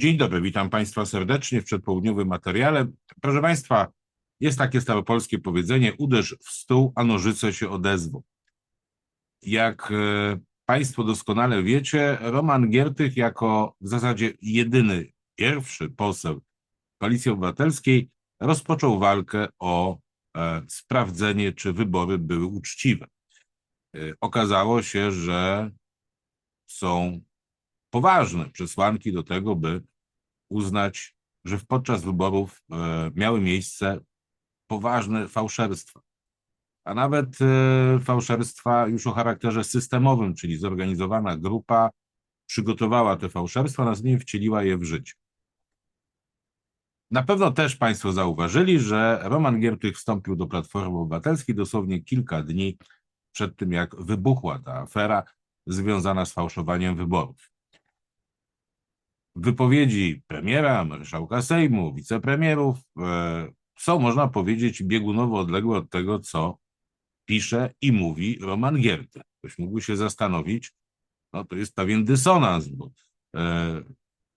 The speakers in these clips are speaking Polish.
Dzień dobry, witam Państwa serdecznie w przedpołudniowym materiale. Proszę Państwa, jest takie staropolskie powiedzenie: uderz w stół, a nożyce się odezwą. Jak e, Państwo doskonale wiecie, Roman Giertych jako w zasadzie jedyny, pierwszy poseł Koalicji Obywatelskiej rozpoczął walkę o e, sprawdzenie, czy wybory były uczciwe. E, okazało się, że są poważne przesłanki do tego, by uznać, że podczas wyborów e, miały miejsce poważne fałszerstwa, a nawet e, fałszerstwa już o charakterze systemowym, czyli zorganizowana grupa przygotowała te fałszerstwa, następnie wcieliła je w życie. Na pewno też Państwo zauważyli, że Roman Giertych wstąpił do Platformy Obywatelskiej dosłownie kilka dni przed tym, jak wybuchła ta afera związana z fałszowaniem wyborów wypowiedzi premiera, marszałka Sejmu, wicepremierów e, są, można powiedzieć, biegunowo odległe od tego, co pisze i mówi Roman Gierty. Ktoś mógłby się zastanowić, no to jest pewien dysonans, bo e,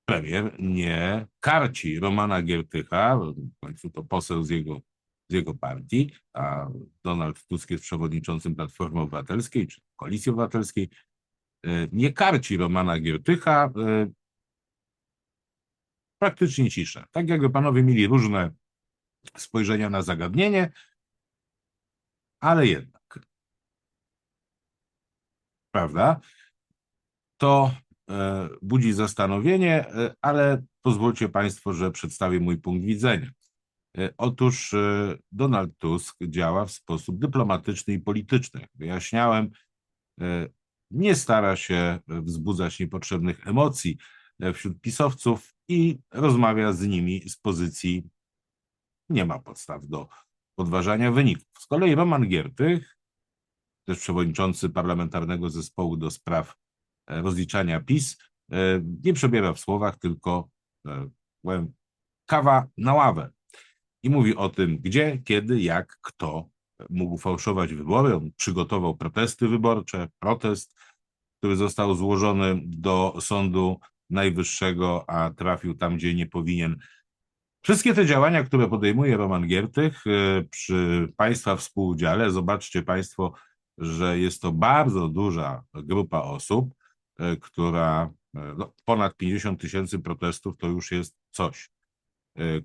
premier nie karci Romana Giertycha, w końcu to poseł z jego, z jego partii, a Donald Tusk jest przewodniczącym Platformy Obywatelskiej czy Koalicji Obywatelskiej, e, nie karci Romana Giertycha, praktycznie cisza. Tak jakby panowie mieli różne spojrzenia na zagadnienie, ale jednak. Prawda? To e, budzi zastanowienie, e, ale pozwólcie Państwo, że przedstawię mój punkt widzenia. E, otóż Donald Tusk działa w sposób dyplomatyczny i polityczny. Wyjaśniałem, nie stara się wzbudzać niepotrzebnych emocji wśród pisowców, i rozmawia z nimi z pozycji nie ma podstaw do podważania wyników. Z kolei Roman Giertych, też przewodniczący parlamentarnego zespołu do spraw e, rozliczania PiS, e, nie przebiera w słowach, tylko e, powiem, kawa na ławę. I mówi o tym, gdzie, kiedy, jak, kto mógł fałszować wybory. On przygotował protesty wyborcze, protest, który został złożony do Sądu Najwyższego, a trafił tam, gdzie nie powinien. Wszystkie te działania, które podejmuje Roman Giertych y, przy Państwa współudziale, zobaczcie Państwo, że jest to bardzo duża grupa osób, y, która y, no, ponad 50 tysięcy protestów to już jest coś,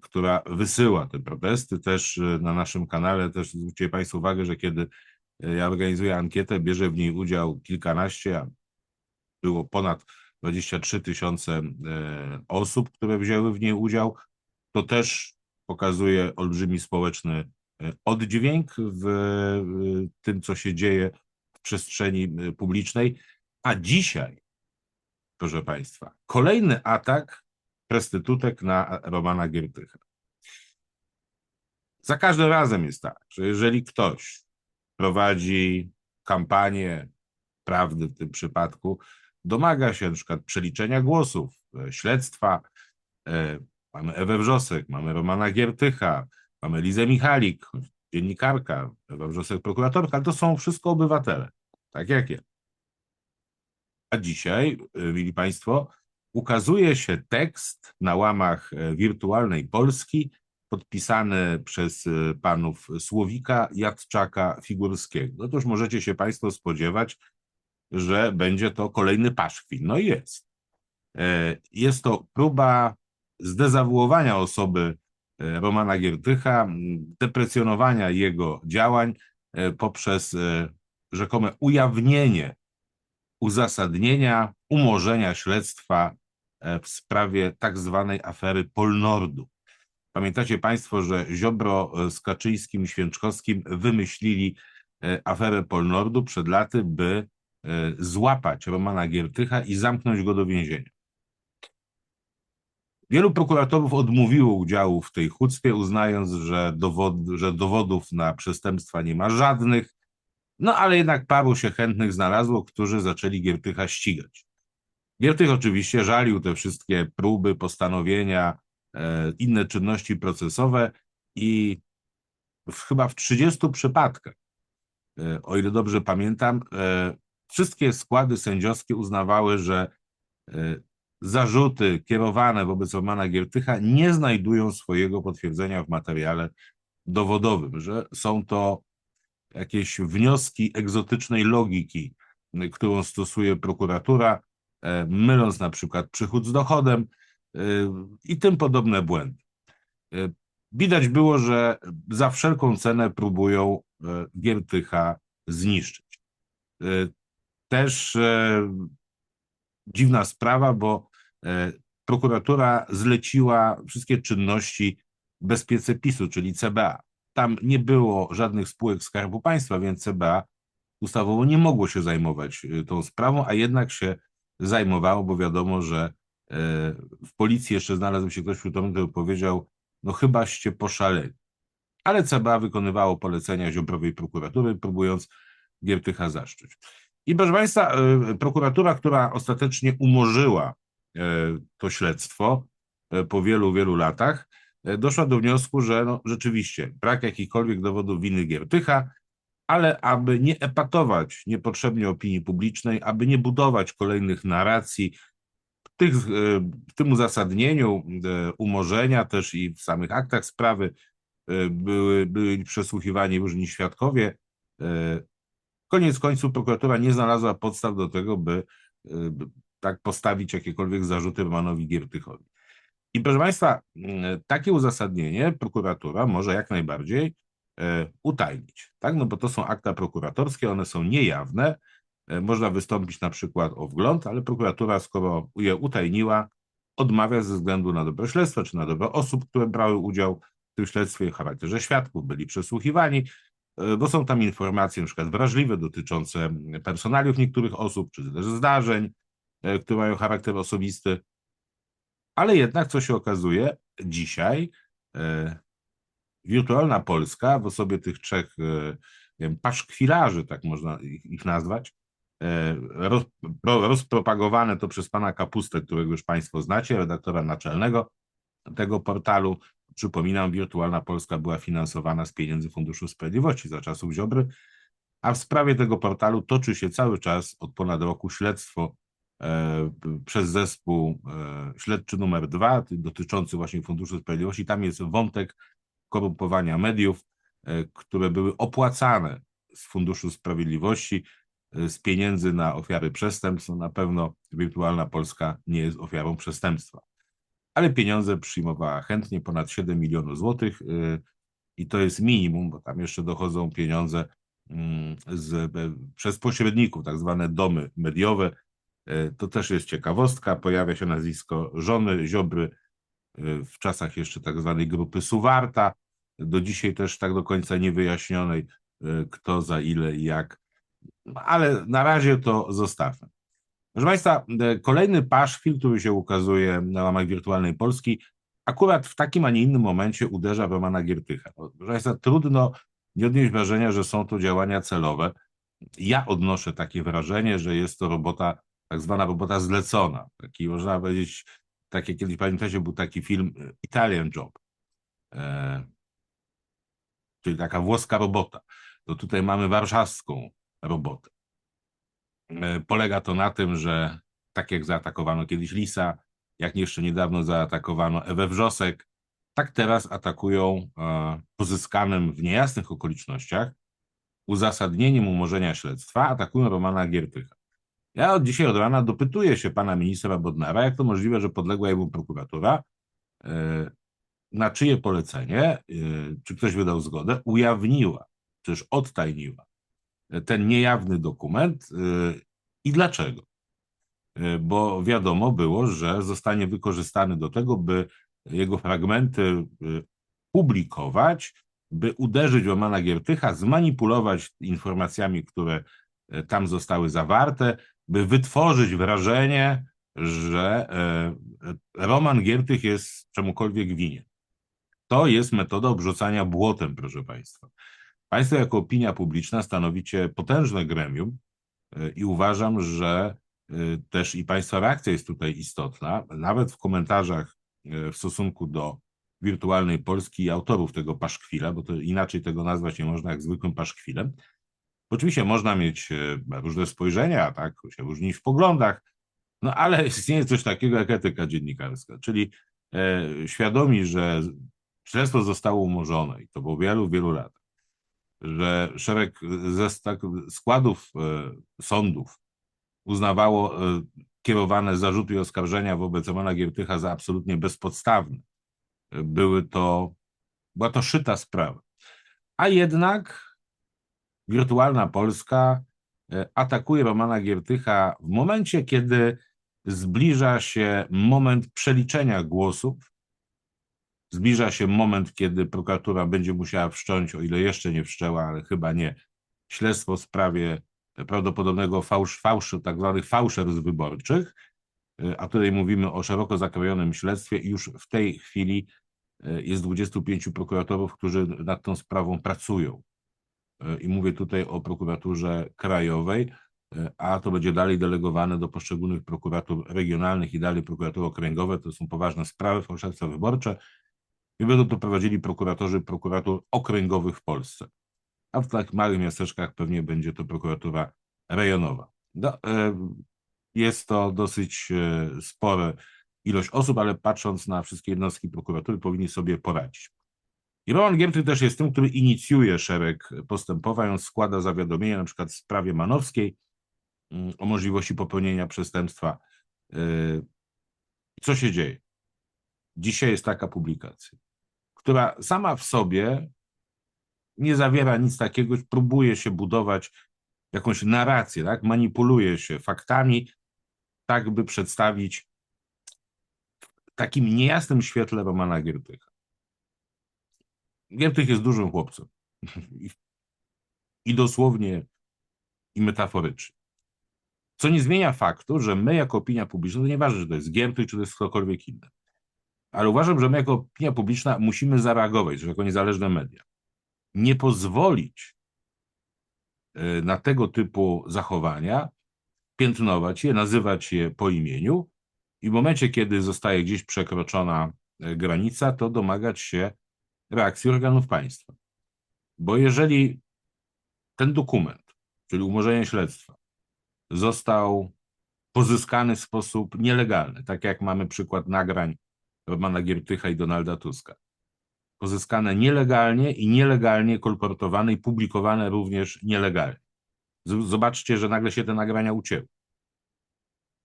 która wysyła te protesty. Też na naszym kanale, też zwróćcie Państwo uwagę, że kiedy ja organizuję ankietę, bierze w niej udział kilkanaście, było ponad 23 tysiące e, osób, które wzięły w niej udział. To też pokazuje olbrzymi społeczny e, oddźwięk w tym, co się dzieje w przestrzeni e, publicznej. A dzisiaj, proszę Państwa, kolejny atak prostytutek na Romana Giertycha. Za każdym razem jest tak, że jeżeli ktoś prowadzi kampanię prawdy w tym przypadku, domaga się na przykład przeliczenia głosów, e, śledztwa. E, mamy Ewę Wrzosek, mamy Romana Giertycha, mamy Lizę Michalik, dziennikarka, Ewa Wrzosek prokuratorka, to są wszystko obywatele, tak jak ja. A dzisiaj, e, mili Państwo, ukazuje się tekst na łamach wirtualnej Polski podpisany przez panów Słowika, Jadczaka, Figurskiego. Otóż możecie się Państwo spodziewać, że będzie to kolejny paszkwil. No i jest. E, jest to próba zdezawuowania osoby e, Romana Giertycha, deprecjonowania jego działań e, poprzez rzekome ujawnienie uzasadnienia umorzenia śledztwa w sprawie tak zwanej afery Polnordu. Pamiętacie Państwo, że Ziobro z Kaczyńskim i Święczkowskim wymyślili aferę Polnordu przed laty, by złapać Romana Giertycha i zamknąć go do więzienia. Wielu prokuratorów odmówiło udziału w tej chucpie, uznając, że, dowod, że dowodów na przestępstwa nie ma żadnych, no ale jednak paru się chętnych znalazło, którzy zaczęli Giertycha ścigać. Giertych oczywiście żalił te wszystkie próby, postanowienia, e, inne czynności procesowe i w, chyba w 30 przypadkach, e, o ile dobrze pamiętam, wszystkie składy sędziowskie uznawały, że e, zarzuty kierowane wobec Romana Giertycha nie znajdują swojego potwierdzenia w materiale dowodowym, że są to jakieś wnioski egzotycznej logiki, którą stosuje prokuratura, e, myląc na przykład przychód z dochodem e, i tym podobne błędy. Widać było, że za wszelką cenę próbują Giertycha zniszczyć. Też dziwna sprawa, bo prokuratura zleciła wszystkie czynności bezpiece PiSu, czyli CBA. Tam nie było żadnych spółek Skarbu Państwa, więc CBA ustawowo nie mogło się zajmować y, tą sprawą, a jednak się zajmowało, bo wiadomo, że e, w policji jeszcze znalazł się ktoś przytomny, który powiedział, no chybaście poszaleli. Ale CBA wykonywało polecenia Ziobrowej prokuratury, próbując Giertycha zaszczyć. I proszę Państwa, e, prokuratura, która ostatecznie umorzyła e, to śledztwo po wielu, wielu latach, doszła do wniosku, że no, rzeczywiście brak jakichkolwiek dowodów winy Giertycha, ale aby nie epatować niepotrzebnie opinii publicznej, aby nie budować kolejnych narracji, tych, w tym uzasadnieniu umorzenia też i w samych aktach sprawy były, byli przesłuchiwani różni świadkowie. Koniec końców prokuratura nie znalazła podstaw do tego, by tak postawić jakiekolwiek zarzuty Romanowi Giertychowi. I proszę Państwa, mm, takie uzasadnienie prokuratura może jak najbardziej e, utajnić, tak? No bo to są akta prokuratorskie, one są niejawne, można wystąpić na przykład o wgląd, ale prokuratura, skoro je utajniła, odmawia ze względu na dobro śledztwa, czy na dobro osób, które brały udział w tym śledztwie w charakterze świadków, byli przesłuchiwani, bo są tam informacje na przykład wrażliwe dotyczące personaliów niektórych osób, czy też zdarzeń, które mają charakter osobisty. Ale jednak, co się okazuje, dzisiaj e, wirtualna Polska w osobie tych trzech e, wiem, paszkwilarzy, tak można ich, nazwać, e, roz, pro, rozpropagowane to przez pana Kapustę, którego już państwo znacie, redaktora naczelnego tego portalu. Przypominam, wirtualna Polska była finansowana z pieniędzy Funduszu Sprawiedliwości za czasów Ziobry, a w sprawie tego portalu toczy się cały czas od ponad roku śledztwo E, przez zespół e, śledczy numer dwa, dotyczący właśnie Funduszu Sprawiedliwości. Tam jest wątek korumpowania mediów, e, które były opłacane z Funduszu Sprawiedliwości, z pieniędzy na ofiary przestępstw. No na pewno wirtualna Polska nie jest ofiarą przestępstwa. Ale pieniądze przyjmowała chętnie, ponad 7 milionów złotych i to jest minimum, bo tam jeszcze dochodzą pieniądze mm, z, przez pośredników, tak zwane domy mediowe, E, to też jest ciekawostka. Pojawia się nazwisko żony Ziobry e, w czasach jeszcze tak zwanej grupy Suwarta. Do dzisiaj też tak do końca niewyjaśnionej, kto za ile i jak. Ale na razie to zostawmy. Proszę Państwa, kolejny paszkwil, który się ukazuje na łamach wirtualnej Polski, akurat w takim, a nie innym momencie uderza w Romana Giertycha. Proszę Państwa, trudno nie odnieść wrażenia, że są to działania celowe. Ja odnoszę takie wrażenie, że jest to robota tak zwana robota zlecona. Taki, można powiedzieć, tak jak kiedyś pamiętacie, był taki film e, Italian Job, e, czyli taka włoska robota. To tutaj mamy warszawską robotę. E, polega to na tym, że tak jak zaatakowano kiedyś Lisa, jak jeszcze niedawno zaatakowano Ewę Wrzosek, tak teraz atakują e, pozyskanym w niejasnych okolicznościach uzasadnieniem umorzenia śledztwa, atakują Romana Giertycha. Ja od dzisiaj od rana dopytuję się pana ministra Bodnara, jak to możliwe, że podległa jemu prokuratura, e, na czyje polecenie, czy ktoś wydał zgodę, ujawniła, też odtajniła ten niejawny dokument e, i dlaczego. Bo wiadomo było, że zostanie wykorzystany do tego, by jego fragmenty publikować, by uderzyć w Romana Giertycha, zmanipulować informacjami, które tam zostały zawarte, by wytworzyć wrażenie, że Roman Giertych jest czemukolwiek winien. To jest metoda obrzucania błotem, proszę Państwa. Państwo jako opinia publiczna stanowicie potężne gremium e, i uważam, że e, też i Państwa reakcja jest tutaj istotna. Nawet w komentarzach w stosunku do wirtualnej Polski i autorów tego paszkwila, bo to inaczej tego nazwać nie można jak zwykłym paszkwilem, Oczywiście można mieć e, różne spojrzenia, tak, się różnić w poglądach, No ale istnieje coś takiego jak etyka dziennikarska, czyli e, świadomi, że śledztwo zostało umorzone i to po wielu, wielu latach, że szereg ze tak, składów e, sądów uznawało e, kierowane zarzuty i oskarżenia wobec Romana Giertycha za absolutnie bezpodstawne. Były to, była to szyta sprawa. A jednak wirtualna Polska e, atakuje Romana Giertycha w momencie, kiedy zbliża się moment przeliczenia głosów, zbliża się moment, kiedy prokuratura będzie musiała wszcząć, o ile jeszcze nie wszczęła, ale chyba nie, śledztwo w sprawie prawdopodobnego fałsz, fałszu, tak zwanych fałszerstw wyborczych, e, a tutaj mówimy o szeroko zakrojonym śledztwie i już w tej chwili e, jest 25 prokuratorów, którzy nad tą sprawą pracują. E, I mówię tutaj o prokuraturze krajowej, a to będzie dalej delegowane do poszczególnych prokuratur regionalnych i dalej prokuratury okręgowe. To są poważne sprawy, fałszerstwa wyborcze i będą to prowadzili prokuratorzy prokuratur okręgowych w Polsce a w tak małych miasteczkach pewnie będzie to prokuratura rejonowa. No, e, jest to dosyć e, spora ilość osób, ale patrząc na wszystkie jednostki prokuratury powinni sobie poradzić. I Roman Giemtry też jest tym, który inicjuje szereg postępowań, on składa zawiadomienia na przykład w sprawie Manowskiej mm, o możliwości popełnienia przestępstwa. E, co się dzieje? Dzisiaj jest taka publikacja, która sama w sobie nie zawiera nic takiego, próbuje się budować jakąś narrację, tak? manipuluje się faktami, tak by przedstawić w takim niejasnym świetle Romana Giertycha. Giertych jest dużym chłopcem. I dosłownie, i metaforycznie. Co nie zmienia faktu, że my jako opinia publiczna, to nieważne, czy to jest Giertych, czy to jest ktokolwiek inny, ale uważam, że my jako opinia publiczna musimy zareagować, że jako niezależne media nie pozwolić e, na tego typu zachowania, piętnować je, nazywać je po imieniu i w momencie, kiedy zostaje gdzieś przekroczona e, granica, to domagać się reakcji organów państwa. Bo jeżeli ten dokument, czyli umorzenie śledztwa, został pozyskany w sposób nielegalny, tak jak mamy przykład nagrań Romana Giertycha i Donalda Tuska, pozyskane nielegalnie i nielegalnie kolportowane i publikowane również nielegalnie. Zobaczcie, że nagle się te nagrania ucięły.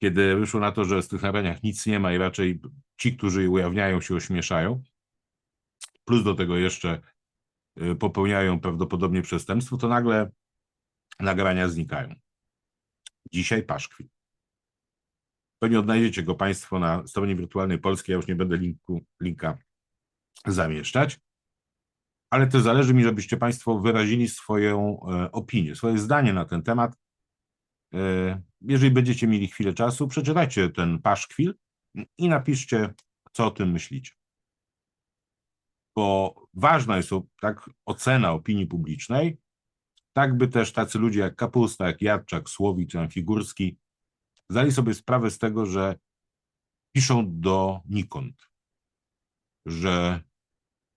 Kiedy wyszło na to, że z tych nagraniach nic nie ma i raczej ci, którzy je ujawniają, się ośmieszają, plus do tego jeszcze y, popełniają prawdopodobnie przestępstwo, to nagle nagrania znikają. Dzisiaj paszkwil. Pewnie odnajdziecie go Państwo na stronie wirtualnej Polskiej, ja już nie będę linku, linka zamieszczać, ale też zależy mi, żebyście Państwo wyrazili swoją e, opinię, swoje zdanie na ten temat. E, jeżeli będziecie mieli chwilę czasu, przeczytajcie ten paszkwil i napiszcie, co o tym myślicie. Bo ważna jest tak ocena opinii publicznej, tak by też tacy ludzie jak Kapusta, jak Jadczak, Słowik, czy Figurski zdali sobie sprawę z tego, że piszą do nikąd że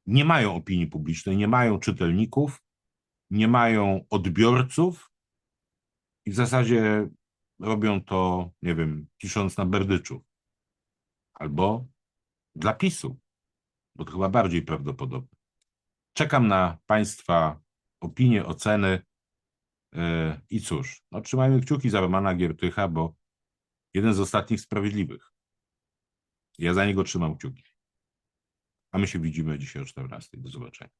nie mają opinii publicznej, nie mają czytelników, nie mają odbiorców i w zasadzie robią to, nie wiem, pisząc na berdyczu albo dla PiSu, bo to chyba bardziej prawdopodobne. Czekam na Państwa opinie, oceny yy, i cóż, no, trzymajmy kciuki za Romana Giertycha, bo jeden z ostatnich sprawiedliwych. Ja za niego trzymam kciuki. A my się widzimy dzisiaj o 14. Do zobaczenia.